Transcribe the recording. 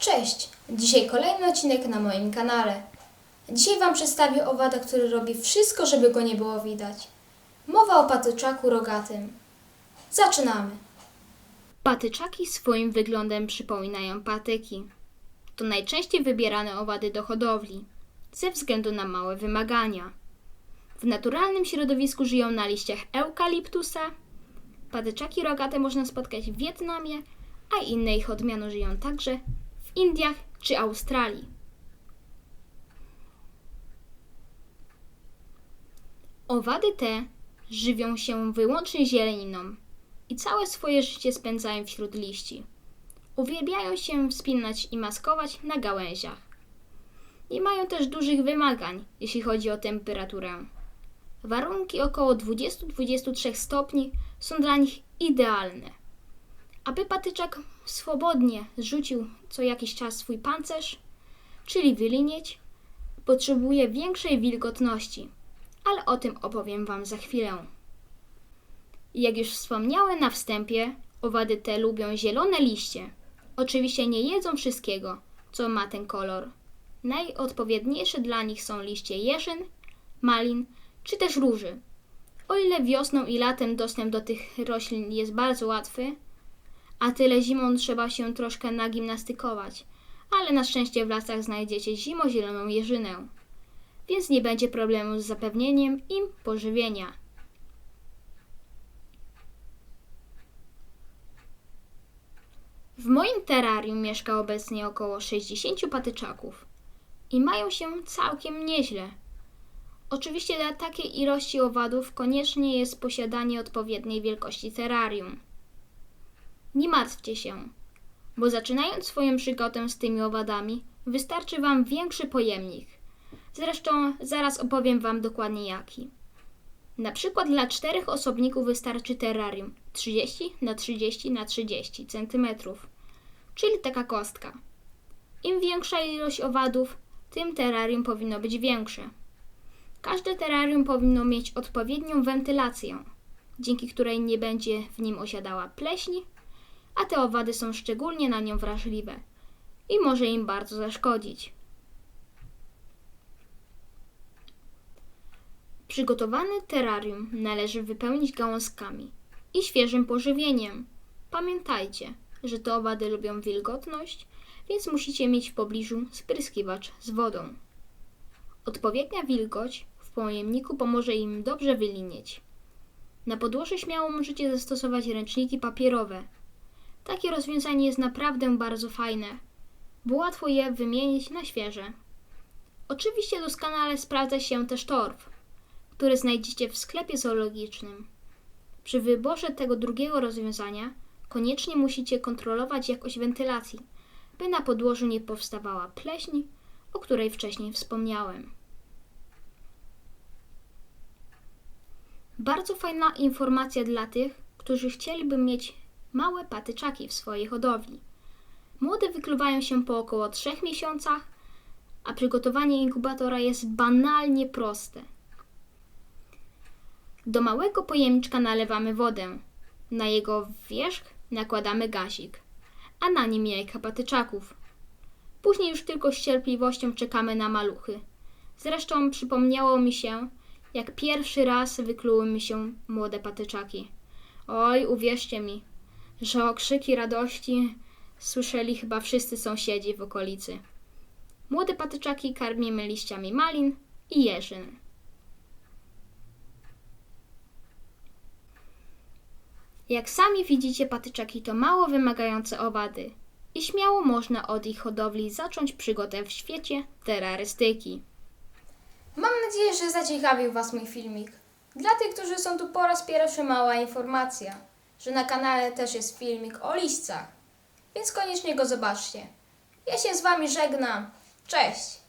Cześć! Dzisiaj kolejny odcinek na moim kanale. Dzisiaj Wam przedstawię owada, który robi wszystko, żeby go nie było widać. Mowa o patyczaku rogatym. Zaczynamy! Patyczaki swoim wyglądem przypominają patyki. To najczęściej wybierane owady do hodowli, ze względu na małe wymagania. W naturalnym środowisku żyją na liściach eukaliptusa. Patyczaki rogate można spotkać w Wietnamie, a inne ich odmiany żyją także w Indiach czy Australii. Owady te żywią się wyłącznie zieleniną i całe swoje życie spędzają wśród liści. Uwielbiają się wspinać i maskować na gałęziach. Nie mają też dużych wymagań, jeśli chodzi o temperaturę. Warunki około 20-23 stopni są dla nich idealne. Aby patyczak swobodnie zrzucił co jakiś czas swój pancerz, czyli wylinieć, potrzebuje większej wilgotności, ale o tym opowiem Wam za chwilę. Jak już wspomniałem na wstępie, owady te lubią zielone liście. Oczywiście nie jedzą wszystkiego, co ma ten kolor. Najodpowiedniejsze dla nich są liście jeżyn, malin czy też róży. O ile wiosną i latem dostęp do tych roślin jest bardzo łatwy, a tyle zimą trzeba się troszkę nagimnastykować, ale na szczęście w lasach znajdziecie zimozieloną jeżynę, więc nie będzie problemu z zapewnieniem im pożywienia. W moim terrarium mieszka obecnie około 60 patyczaków i mają się całkiem nieźle. Oczywiście dla takiej ilości owadów koniecznie jest posiadanie odpowiedniej wielkości terrarium. Nie martwcie się, bo zaczynając swoją przygodę z tymi owadami, wystarczy Wam większy pojemnik. Zresztą zaraz opowiem Wam dokładnie jaki. Na przykład dla czterech osobników wystarczy terrarium 30 na 30 na 30 cm, czyli taka kostka. Im większa ilość owadów, tym terrarium powinno być większe. Każde terrarium powinno mieć odpowiednią wentylację, dzięki której nie będzie w nim osiadała pleśń, a te owady są szczególnie na nią wrażliwe i może im bardzo zaszkodzić. Przygotowany terrarium należy wypełnić gałązkami i świeżym pożywieniem. Pamiętajcie, że te owady lubią wilgotność, więc musicie mieć w pobliżu spryskiwacz z wodą. Odpowiednia wilgoć w pojemniku pomoże im dobrze wylinieć. Na podłoże śmiało możecie zastosować ręczniki papierowe. Takie rozwiązanie jest naprawdę bardzo fajne, bo łatwo je wymienić na świeże. Oczywiście doskonale sprawdza się też torf, który znajdziecie w sklepie zoologicznym. Przy wyborze tego drugiego rozwiązania koniecznie musicie kontrolować jakość wentylacji, by na podłożu nie powstawała pleśń, o której wcześniej wspomniałem. Bardzo fajna informacja dla tych, którzy chcieliby mieć małe patyczaki w swojej hodowli. Młode wykluwają się po około 3 miesiącach, a przygotowanie inkubatora jest banalnie proste. Do małego pojemniczka nalewamy wodę. Na jego wierzch nakładamy gazik, a na nim jajka patyczaków. Później już tylko z cierpliwością czekamy na maluchy. Zresztą przypomniało mi się, jak pierwszy raz wykluły mi się młode patyczaki. Oj, uwierzcie mi, że okrzyki radości słyszeli chyba wszyscy sąsiedzi w okolicy. Młode patyczaki karmimy liściami malin i jeżyn. Jak sami widzicie, patyczaki to mało wymagające owady i śmiało można od ich hodowli zacząć przygodę w świecie terrorystyki. Mam nadzieję, że zaciekawił Was mój filmik. Dla tych, którzy są tu po raz pierwszy, mała informacja, że na kanale też jest filmik o liśćcach, więc koniecznie go zobaczcie. Ja się z Wami żegnam. Cześć!